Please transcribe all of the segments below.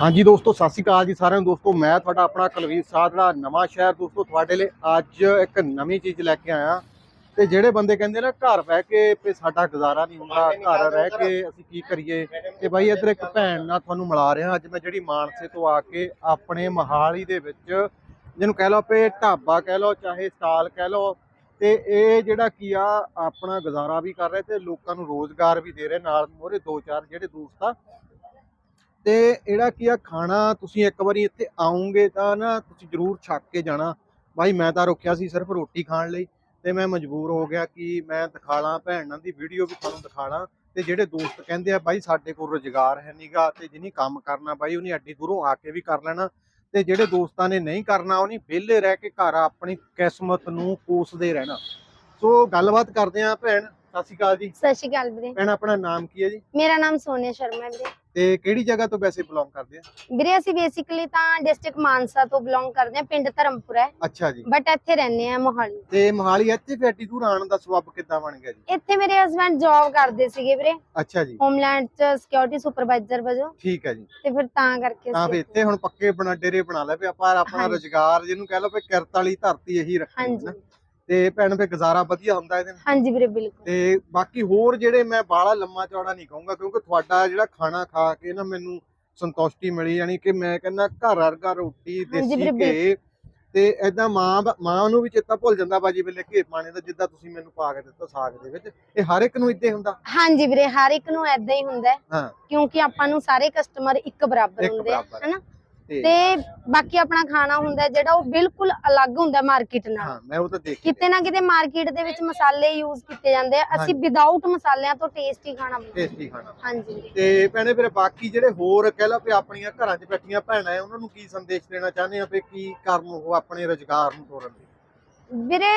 ਹਾਂਜੀ ਦੋਸਤੋ ਸਤਿ ਸ਼੍ਰੀ ਅਕਾਲ ਜੀ ਸਾਰਿਆਂ ਨੂੰ। ਦੋਸਤੋ ਮੈਂ ਤੁਹਾਡਾ ਆਪਣਾ ਕੁਲਵੀਰ ਸਾਧੜਾ ਨਵਾਂ ਸ਼ਹਿਰ ਦੋਸਤੋ ਤੁਹਾਡੇ ਲਈ ਅੱਜ ਇੱਕ ਨਵੀਂ ਚੀਜ਼ ਲੈ ਕੇ ਆਇਆ। ਤੇ ਜਿਹੜੇ ਬੰਦੇ ਕਹਿੰਦੇ ਨਾ ਘਰ ਬਹਿ ਕੇ ਵੀ ਸਾਡਾ ਗੁਜ਼ਾਰਾ ਨਹੀਂ ਹੁੰਦਾ ਘਰ ਰਹਿ ਕੇ ਅਸੀਂ ਕੀ ਕਰੀਏ? ਤੇ ਬਾਈ ਇੱਧਰ ਇੱਕ ਭੈਣ ਨਾਲ ਤੁਹਾਨੂੰ ਮਿਲਾ ਰਿਹਾ ਅੱਜ ਮੈਂ ਜਿਹੜੀ ਮਾਨਸੇ ਤੋਂ ਆ ਕੇ ਆਪਣੇ ਮਹਾਲੀ ਦੇ ਵਿੱਚ ਜਿਹਨੂੰ ਕਹਿ ਲਓ ਵੀ ਢਾਬਾ ਕਹਿ ਲਓ ਚਾਹੇ ਸਟਾਲ ਕਹਿ ਲਓ ਤੇ ਇਹ ਜਿਹੜਾ ਕੀ ਆ ਆਪਣਾ ਗੁਜ਼ਾਰਾ ਵੀ ਕਰ ਰਹੇ ਤੇ ਲੋਕਾਂ ਨੂੰ ਰੋਜ਼ਗਾਰ ਵੀ ਦੇ ਰਹੇ। ਨਾਲ ਮੋਰੇ ਦੋ ਚਾਰ ਜਿਹੜੇ ਦੋਸਤ ਆ ਤੇ ਇਹੜਾ ਕੀ ਆ, ਖਾਣਾ ਤੁਸੀਂ ਇੱਕ ਵਾਰੀ ਇੱਥੇ ਆਉਂਗੇ ਤਾਂ ਨਾ ਤੁਸੀਂ ਜ਼ਰੂਰ ਛੱਕ ਕੇ ਜਾਣਾ। ਭਾਈ ਮੈਂ ਤਾਂ ਰੁਕਿਆ ਸੀ ਸਿਰਫ ਰੋਟੀ ਖਾਣ ਲਈ ਤੇ ਮੈਂ ਮਜਬੂਰ ਹੋ ਗਿਆ ਕਿ ਮੈਂ ਦਿਖਾਲਾਂ ਭੈਣਾਂ ਦੀ ਵੀਡੀਓ ਵੀ ਤੁਹਾਨੂੰ ਦਿਖਾਲਾਂ ਤੇ ਜਿਹੜੇ ਦੋਸਤ ਕਹਿੰਦੇ ਆ, ਬਾਈ, ਸਾਡੇ ਕੋਲ ਰੁਜ਼ਗਾਰ ਹੈ ਨਹੀਂਗਾ ਤੇ ਜਿਹਨੇ ਕੰਮ ਕਰਨਾ ਬਾਈ, ਉਹਨੇ ਅੱਡੀ ਦੂਰੋਂ ਆ ਕੇ ਵੀ ਕਰ ਲੈਣਾ। ਤੇ ਜਿਹੜੇ ਦੋਸਤਾਂ ਨੇ ਨਹੀਂ ਕਰਨਾ ਉਹਨੇ ਵਿਹਲੇ ਰਹਿ ਕੇ ਘਰ ਆਪਣੀ ਕਿਸਮਤ ਨੂੰ ਕੋਸਦੇ ਰਹਿਣਾ। ਸੋ ਗੱਲਬਾਤ ਕਰਦੇ ਆ ਭੈਣ ਸਤਿ ਸ਼੍ਰੀ ਅਕਾਲ ਜੀ। ਸਤਿ ਸ਼੍ਰੀ ਅਕਾਲ ਵੀਰੇ। ਭੈਣ ਆਪਣਾ ਨਾਮ ਕੀ ਹੈ ਜੀ? ਮੇਰਾ ਨਾਮ ਸੋਨੀਆ ਸ਼ਰਮਾ ਹੈ ਵੀਰੇ। ਤੇ ਕਿਹੜੀ ਜਗ੍ਹਾ ਤੋਂ ਵੈਸੇ ਬਿਲੋਂਗ ਕਰਦੇ ਆ? ਵੀਰੇ ਅਸੀਂ ਬੇਸਿਕਲੀ ਤਾਂ ਡਿਸਟ੍ਰਿਕਟ ਮਾਨਸਾ ਤੋਂ ਬਿਲੋਂਗ ਕਰਦੇ ਹਾਂ ਪਿੰਡ ਧਰਮਪੁਰਾ ਹੈ। ਅੱਛਾ ਜੀ। ਬਟ ਇੱਥੇ ਰਹਿੰਦੇ ਆ ਮੋਹਾਲੀ। ਤੇ ਮੋਹਾਲੀ ਇੱਥੇ ਫਿਰ ਐਡੀ ਦੂਰ ਦਾ ਸਬਬ ਕਿੱਦਾਂ ਬਣ ਗਿਆ ਜੀ? ਇੱਥੇ ਮੇਰੇ ਹਸਬੰਡ ਜੌਬ ਕਰਦੇ ਸੀਗੇ ਵੀਰੇ। ਅੱਛਾ ਜੀ। ਹੋਮਲੈਂਡ ਚ ਸਿਕਿਉਰਿਟੀ ਸੁਪਰਵਾਈਜ਼ਰ ਵਜੋਂ। ਠੀਕ ਹੈ ਜੀ। ਤੇ ਫਿਰ ਤਾਂ ਕਰਕੇ ਤਾਂ ਫਿਰ ਇੱਥੇ ਹੁਣ ਪੱਕੇ ਬਣਾ ਡੇਰੇ ਬਣਾ ਲੈ ਵੀ ਆਪਾਂ ਆਪਣਾ। ਰੁਜ਼ਗਾਰ ਜਿਹਨੂੰ ਕਹਿ ਲਓ ਵੀ ਕਿਰਤ ਵਾਲੀ ਧਰਤੀ ਇਹੀ ਰੱਖਣੀ ਹਾਂਜੀ। ਤੇ ਭੈਣ ਫੇ ਗੁਜ਼ਾਰਾ ਵਧੀਆ ਹੁੰਦਾ ਇਹਦੇ ਨਾਲ। ਹਾਂਜੀ ਵੀਰੇ ਬਿਲਕੁਲ। ਤੇ ਬਾਕੀ ਹੋਰ ਜਿਹੜੇ ਮੈਂ ਬਾਹਲਾ ਲੰਮਾ ਚੌੜਾ ਨਹੀਂ ਕਹੂੰਗਾ ਕਿਉਂਕਿ ਤੁਹਾਡਾ ਜਿਹੜਾ ਖਾਣਾ ਖਾ ਕੇ ਨਾ ਮੈਨੂੰ ਸੰਤੁਸ਼ਟੀ ਮਿਲੀ ਯਾਨੀ ਕਿ ਮੈਂ ਕਹਿੰਦਾ ਘਰ ਵਰਗਾ ਰੋਟੀ ਦੇਸੀ ਘੇ ਤੇ ਐਦਾਂ ਮਾਂ ਮਾਂ ਨੂੰ ਵੀ ਚੇਤਾ ਭੁੱਲ ਜਾਂਦਾ ਬਾਜੀ ਵੇਲੇ ਘੇ ਪਾਣੇ ਦਾ ਜਿੱਦਾਂ ਤੁਸੀਂ ਮੈਨੂੰ ਪਾ ਕੇ ਦਿੱਤਾ ਸਾਗ ਦੇ ਵਿੱਚ। ਇਹ ਹਰ ਇੱਕ ਨੂੰ ਇੱਦਾਂ ਹੀ ਹੁੰਦਾ? ਹਾਂਜੀ ਵੀਰੇ ਹਰ ਇੱਕ ਨੂੰ ਐਦਾਂ ਹੀ ਹੁੰਦਾ ਕਿਉਂਕਿ ਆਪਾਂ ਨੂੰ ਸਾਰੇ ਕਸਟਮਰ ਇੱਕ ਬਰਾਬਰ ਹੁੰਦੇ ਆ। ਹਨਾ? ਤੇ ਬਾਕੀ ਆਪਣਾ ਖਾਣਾ ਹੁੰਦਾ ਜਿਹੜਾ ਉਹ ਬਿਲਕੁਲ ਅਲੱਗ ਹੁੰਦਾ ਮਾਰਕੀਟ ਨਾਲ। ਹਾਂ ਮੈਂ ਉਹ ਤਾਂ ਦੇਖ ਕਿਤੇ ਨਾ ਕਿਤੇ ਮਾਰਕੀਟ ਦੇ ਵਿੱਚ ਮਸਾਲੇ ਯੂਜ਼ ਕੀਤੇ ਜਾਂਦੇ ਆ। ਅਸੀਂ ਵਿਦਆਊਟ ਮਸਾਲਿਆਂ ਤੋਂ ਟੇਸਟੀ ਖਾਣਾ ਬਣਾਉਂਦੇ ਟੇਸਟੀ ਖਾਣਾ। ਹਾਂਜੀ। ਤੇ ਭੈਣੇ ਫਿਰ ਬਾਕੀ ਜਿਹੜੇ ਹੋਰ ਕਹਿ ਲਓ ਵੀ ਆਪਣੀਆਂ ਘਰਾਂ 'ਚ ਬੈਠੀਆਂ ਭੈਣਾਂ ਆ ਉਹਨਾਂ ਨੂੰ ਕੀ ਸੰਦੇਸ਼ ਦੇਣਾ ਚਾਹੁੰਦੇ ਆ ਵੀ ਕੀ ਕਰਨ ਉਹ ਆਪਣੇ ਰੁਜ਼ਗਾਰ ਨੂੰ ਤੋਰਨ ਲਈ ਵੀਰੇ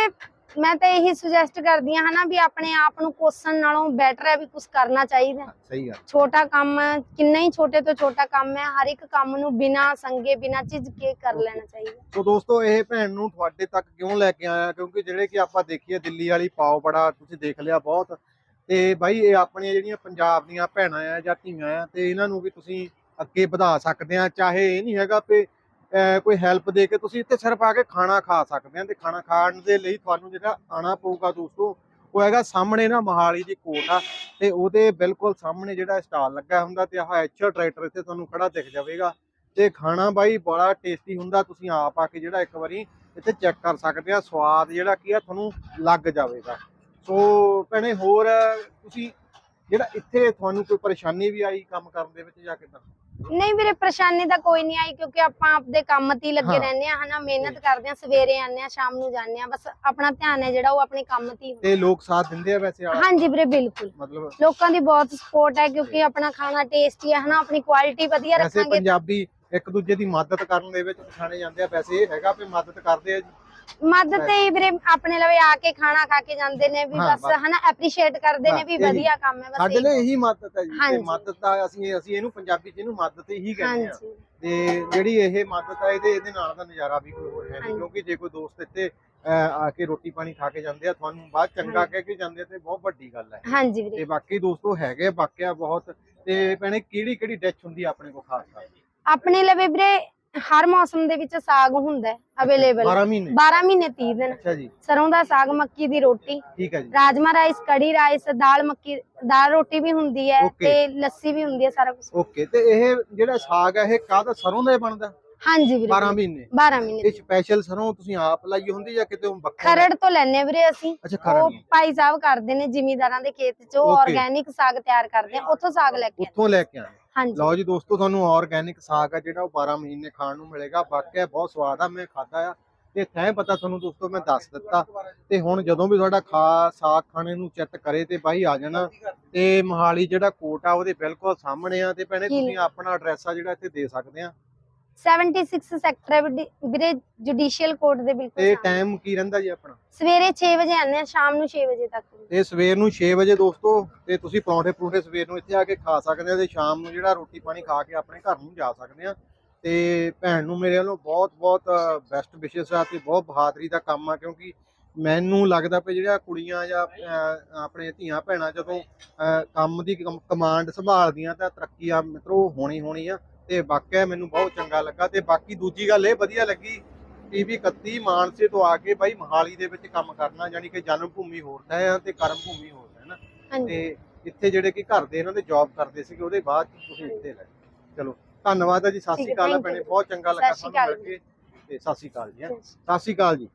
ਮੈਂ ਤਾਂ ਇਹੀ ਸੁਜੈਸਟ ਕਰਦੀ ਹਾਂ ਹਨਾ ਵੀ ਆਪਣੇ ਆਪ ਨੂੰ ਕੋਸਣ ਨਾਲੋਂ ਬੈਟਰ ਹੈ ਵੀ ਕੁਝ ਕਰਨਾ ਚਾਹੀਦਾ। ਸਹੀ ਆ ਛੋਟਾ ਕੰਮ ਕਿੰਨਾ ਹੀ ਛੋਟੇ ਤੋਂ ਛੋਟਾ ਕੰਮ ਹੈ ਹਰ ਇੱਕ ਕੰਮ ਨੂੰ ਬਿਨਾ ਸੰਗੇ ਬਿਨਾ ਝਿਜਕੇ ਕਰ ਲੈਣਾ ਚਾਹੀਦਾ ਸੋ ਦੋਸਤੋ ਇਹ ਭੈਣ ਨੂੰ ਤੁਹਾਡੇ ਤੱਕ ਕਿਉਂ ਲੈ ਕੇ ਆਇਆ? ਕਿਉਂਕਿ ਜਿਹੜੇ ਕਿ ਆਪਾਂ ਦੇਖੀਏ ਦਿੱਲੀ ਵਾਲੀ ਪਾਓ ਬੜਾ ਤੁਸੀਂ ਦੇਖ ਲਿਆ ਬਹੁਤ। ਤੇ ਬਾਈ ਇਹ ਆਪਣੀਆਂ ਜਿਹੜੀਆਂ ਪੰਜਾਬ ਦੀਆਂ ਭੈਣਾਂ ਆ ਜਾਂ ਧੀਆਂ ਆ ਤੇ ਇਹਨਾਂ ਨੂੰ ਵੀ ਤੁਸੀਂ ਅੱਗੇ ਵਧਾ ਸਕਦੇ ਆ। ਚਾਹੇ ਇਹ ਨਹੀਂ ਹੈਗਾ ਅਹ ਕੋਈ ਹੈਲਪ ਦੇ ਕੇ ਤੁਸੀਂ ਇੱਥੇ ਸਿਰਫ ਆ ਕੇ ਖਾਣਾ ਖਾ ਸਕਦੇ ਆ ਤੇ ਖਾਣਾ ਖਾਣ ਦੇ ਲਈ ਤੁਹਾਨੂੰ ਜਿਹੜਾ ਆਣਾ ਪਊਗਾ ਦੋਸਤੋ, ਉਹ ਹੈਗਾ ਸਾਹਮਣੇ ਨਾ ਮਹਾਲੀ ਦੀ ਕੋਟ ਆ ਤੇ ਉਹਦੇ ਬਿਲਕੁਲ ਸਾਹਮਣੇ ਜਿਹੜਾ ਸਟਾਲ ਲੱਗਾ ਹੁੰਦਾ ਤੇ ਆਹ ਐਚਰ ਟਰੈਕਟਰ ਇੱਥੇ ਤੁਹਾਨੂੰ ਖੜਾ ਦਿਖ ਜਾਵੇਗਾ ਤੇ ਖਾਣਾ ਬਾਈ ਬੜਾ ਟੇਸਟੀ ਹੁੰਦਾ, ਤੁਸੀਂ ਆਪ ਆ ਕੇ ਜਿਹੜਾ ਇੱਕ ਵਾਰੀ ਇੱਥੇ ਚੈੱਕ ਕਰ ਸਕਦੇ ਆ, ਸਵਾਦ ਜਿਹੜਾ ਕੀ ਆ ਤੁਹਾਨੂੰ ਲੱਗ ਜਾਵੇਗਾ। ਸੋ ਭੈਣੇ ਹੋਰ ਤੁਸੀਂ ਜਿਹੜਾ ਇੱਥੇ ਤੁਹਾਨੂੰ ਕੋਈ ਪਰੇਸ਼ਾਨੀ ਵੀ ਆਈ ਕੰਮ ਕਰਨ ਦੇ ਵਿੱਚ ਜਾਂ ਕਿਦਾਂ? ਨਹੀਂ ਵੀਰੇ ਪਰੇਸ਼ਾਨੀ ਤਾਂ ਕੋਈ ਨਹੀਂ ਆਈ ਕਿਉਂਕਿ ਆਪਾਂ ਆਪਦੇ ਕੰਮ ਤੇ ਹੀ ਲੱਗੇ ਹਾਂ। ਰਹਿੰਦੇ ਆ ਹਨਾ ਮਿਹਨਤ ਕਰਦੇ ਆ ਸਵੇਰੇ ਆਉਂਦੇ ਆ ਸ਼ਾਮ ਨੂੰ ਜਾਂਦੇ ਆ ਬਸ ਆਪਣਾ ਧਿਆਨ ਹੈ ਜਿਹੜਾ ਉਹ ਆਪਣੇ ਕੰਮ ਤੇ ਹੀ ਹੁੰਦਾ। ਤੇ ਲੋਕ ਸਾਥ ਦਿੰਦੇ ਆ ਵੈਸੇ ਆ ਹਾਂਜੀ ਵੀਰੇ ਬਿਲਕੁਲ। ਮਤਲਬ ਲੋਕਾਂ ਦੀ ਬਹੁਤ ਸਪੋਰਟ ਹੈ ਕਿਉਂਕਿ ਆਪਣਾ ਖਾਣਾ ਟੇਸਟੀ ਹੈ ਹਨਾ ਆਪਣੀ ਕੁਆਲਿਟੀ ਵਧੀਆ ਵੈਸੇ ਰੱਖਾਂਗੇ ਪੰਜਾਬੀ ਇੱਕ ਦੂਜੇ ਦੀ ਮਦਦ ਕਰਨ ਦੇ ਵਿੱਚ ਪਛਾਣੇ ਜਾਂਦੇ ਆ ਵੈਸੇ ਇਹ ਹੈਗਾ ਵੀ ਮਦਦ ਕਰਦੇ ਆ ਜੀ। ਮਦਦ ਤੇ ਹੀ ਵੀਰੇ ਆਪਣੇ ਲਵੇ ਆ ਕੇ ਖਾਣਾ ਖਾ ਕੇ ਜਾਂਦੇ ਨੇ ਵੀ ਹਾਂ, ਬਸ ਬਸ। ਹਨਾ ਐਪਰੀਸ਼ੀਏਟ ਕਰਦੇ ਨੇ ਹਾਂ, ਵੀ ਇਹੀ। ਵਧੀਆ ਕੰਮ ਹੈ ਬਸ ਸਾਡੇ ਲਈ ਇਹੀ ਮਦਦ ਹੈ ਜੀ ਤੇ ਹਾਂਜੀ। ਮਦਦ ਦਾ ਅਸੀਂ ਅਸੀਂ ਇਹਨੂੰ ਪੰਜਾਬੀ ਚ ਇਹਨੂੰ ਮਦਦ ਹੀ ਕਹਿੰਦੇ ਆ ਹਾਂਜੀ ਤੇ ਜਿਹੜੀ ਇਹ ਮਦਦ ਆ ਇਹਦੇ ਇਹਦੇ ਨਾਲ ਦਾ ਨਜ਼ਾਰਾ ਵੀ ਕੋਈ ਹੋਰ ਹੈ ਨਹੀਂ ਹਾਂਜੀ। ਕਿਉਂਕਿ ਜੇ ਕੋਈ ਦੋਸਤ ਇੱਥੇ ਅਹ, ਆ ਕੇ ਰੋਟੀ ਪਾਣੀ ਖਾ ਕੇ ਜਾਂਦੇ ਆ ਤੁਹਾਨੂੰ ਬਾਅਦ ਚੰਗਾ ਹਾਂਜੀ। ਕਹਿ ਕੇ ਜਾਂਦੇ ਆ ਤੇ ਬਹੁਤ ਵੱਡੀ ਗੱਲ ਹੈ ਹਾਂਜੀ ਤੇ ਵੀਰੇ ਬਾਕੀ ਦੋਸਤੋ ਹੈਗੇ ਵਾਕਿਆ ਬਹੁਤ ਤੇ ਭੈਣੇ ਕਿਹੜੀ ਕਿਹੜੀ ਡਿਸ਼ ਹੁੰਦੀ ਆ ਆਪਣੇ ਕੋਲ ਖਾਸ ਕਰ ਆਪਣੇ ਲਵੇ ਵੀਰੇ ਹਰ ਮੌਸਮ ਦੇ ਵਿੱਚ ਸਾਗ ਹੁੰਦਾ ਹੈ ਅਵੇਲੇਬਲ 12 ਮਹੀਨੇ? 12 ਮਹੀਨੇ 30 ਦਿਨ। ਅੱਛਾ ਜੀ। ਸਰੋਂ ਦਾ ਸਾਗ ਮੱਕੀ ਦੀ ਰੋਟੀ। ਠੀਕ ਹੈ ਜੀ। ਰਾਜਮਾ ਰਾਈਸ ਕੜੀ ਰਾਈਸ ਦਾਲ ਮੱਕੀ ਦਾਲ ਰੋਟੀ ਵੀ ਹੁੰਦੀ ਹੈ. ਤੇ ਲੱਸੀ ਵੀ ਹੁੰਦੀ ਹੈ ਸਾਰਾ ਕੁਝ ਓਕੇ ਤੇ ਇਹ ਜਿਹੜਾ ਸਾਗ ਹੈ ਇਹ ਕਾਹਦਾ ਸਰੋਂ ਦਾ ਬਣਦਾ? ਹਾਂਜੀ ਵੀਰੇ 12 ਮਹੀਨੇ। 12 ਮਹੀਨੇ। ਇਹ ਸਪੈਸ਼ਲ ਸਰੋਂ ਤੁਸੀਂ ਆਪ ਲਾਈ ਹੁੰਦੀ ਜਾਂ ਕਿਤੇ ਵੱਖਰਾ ਖਰੜ ਤੋਂ ਲੈਣੇ ਵੀਰੇ ਅਸੀਂ। ਉਹ ਭਾਈ ਸਾਹਿਬ ਕਰਦੇ ਨੇ ਜ਼ਿਮੀਦਾਰਾਂ ਦੇ ਖੇਤ 'ਚ. ਆਰਗੈਨਿਕ ਸਾਗ ਤਿਆਰ ਕਰਦੇ ਆ ਉੱਥੋਂ ਸਾਗ ਲੈ ਕੇ। ਉੱਥੋਂ ਲੈ ਕੇ ਹਾਂਜੀ। ਲਓ ਜੀ ਦੋਸਤੋ ਤੁਹਾਨੂੰ ਆਰਗੈਨਿਕ ਸਾਗ ਆ ਜਿਹੜਾ ਉਹ 12 ਮਹੀਨੇ ਖਾਣ ਨੂੰ ਮਿਲੇਗਾ। ਵਾਕਿਆ ਬਹੁਤ ਸਵਾਦ ਆ ਮੈਂ ਖਾਦਾ ਆ। ਤੇ ਥੈਂ ਪਤਾ ਤੁਹਾਨੂੰ ਦੋਸਤੋ ਮੈਂ ਦੱਸ ਦਿੱਤਾ। ਤੇ ਹੁਣ ਜਦੋਂ ਵੀ ਤੁਹਾਡਾ ਖਾ ਸਾਗ ਖਾਣੇ ਨੂੰ ਚਿੱਤ ਕਰੇ ਤੇ ਬਾਈ ਆ ਜਾਣਾ। ਤੇ ਮੋਹਾਲੀ ਜਿਹੜਾ ਕੋਟ ਆ ਉਹਦੇ ਬਿਲਕੁਲ ਸਾਹਮਣੇ ਆ। ਤੇ ਭੈਣੇ ਤੁਸੀਂ ਆਪਣਾ ਐਡਰੈਸ ਆ ਜਿਹੜਾ ਇੱਥੇ ਦੇ ਸਕਦੇ ਆ। 76 ਸੈਕਟਰ ਵੀਰੇ- ਜੁਡੀਸ਼ੀਅਲ ਕੋਰਟ ਦੇ ਬਿਲਕੁਲ ਸਾਹਮਣੇ। ਟਾਈਮ ਕੀ ਰਹਿੰਦਾ ਜੀ ਆਪਣਾ? ਸਵੇਰੇ 6 ਵਜੇ ਆਉਂਦੇ ਆ ਸ਼ਾਮ ਨੂੰ 6 ਵਜੇ ਤੱਕ। ਤੇ ਸਵੇਰ ਨੂੰ 6 ਵਜੇ ਦੋਸਤੋ ਤੇ ਤੁਸੀਂ ਪਰੌਂਠੇ ਪਰੌਂਠੇ ਸਵੇਰ ਨੂੰ ਇੱਥੇ ਆ ਕੇ ਖਾ ਸਕਦੇ ਆ ਤੇ ਸ਼ਾਮ ਨੂੰ ਜਿਹੜਾ ਰੋਟੀ ਪਾਣੀ ਖਾ ਕੇ ਆਪਣੇ ਘਰ ਨੂੰ ਜਾ ਸਕਦੇ ਆ ਤੇ ਭੈਣ ਨੂੰ ਮੇਰੇ ਵੱਲੋਂ ਬਹੁਤ ਬਹੁਤ ਬੈਸਟ ਵਿਸ਼ੇਸ ਆ ਤੇ ਬਹੁਤ ਬਹਾਦਰੀ ਦਾ ਕੰਮ ਆ ਕਿਉਂਕਿ ਮੈਨੂੰ ਲੱਗਦਾ ਪਈ ਜਿਹੜੀਆਂ ਕੁੜੀਆਂ ਜਾਂ ਆਪਣੇ ਧੀਆਂ ਭੈਣਾਂ ਜਦੋਂ ਕੰਮ ਦੀ ਕਮ- ਕਮਾਂਡ ਸੰਭਾਲਦੀਆਂ ਤਾਂ ਤਰੱਕੀ ਆ ਮਿੱਤਰੋ ਹੋਣੀ ਹੋਣੀ ਆ। ਤੇ ਵਾਕਿਆ ਮੈਨੂੰ ਬਹੁਤ ਚੰਗਾ ਲੱਗਾ ਤੇ ਬਾਕੀ ਦੂਜੀ ਗੱਲ ਇਹ ਵਧੀਆ ਲੱਗੀ ਟੀਵੀ 31 ਮਾਨਸੇ ਤੋਂ ਆ ਕੇ ਬਾਈ ਮਹਾਲੀ ਦੇ ਵਿੱਚ ਕੰਮ ਕਰਨਾ ਯਾਨੀ ਕਿ ਜਨਮ ਭੂਮੀ ਹੋਰ ਹੈ ਤੇ ਕਰਮ ਭੂਮੀ ਹੋਰ ਹੈ ਨਾ। ਤੇ ਇੱਥੇ ਜਿਹੜੇ ਕਿ ਘਰ ਦੇ ਇਹਨਾਂ ਦੇ ਜੌਬ ਕਰਦੇ ਸੀਗੇ ਉਹਦੇ ਬਾਅਦ ਤੁਸੀਂ ਇੱਥੇ ਲੈ ਚਲੋ ਧੰਨਵਾਦ ਹੈ ਜੀ ਸਤਿ ਸ਼੍ਰੀ ਅਕਾਲ ਭੈਣੇ। ਬਹੁਤ ਚੰਗਾ ਲੱਗਾ ਤੁਹਾਨੂੰ ਮਿਲ ਕੇ ਤੇ ਸਤਿ ਸ਼੍ਰੀ ਅਕਾਲ ਜੀ. ਸਤਿ ਸ਼੍ਰੀ ਅਕਾਲ ਜੀ।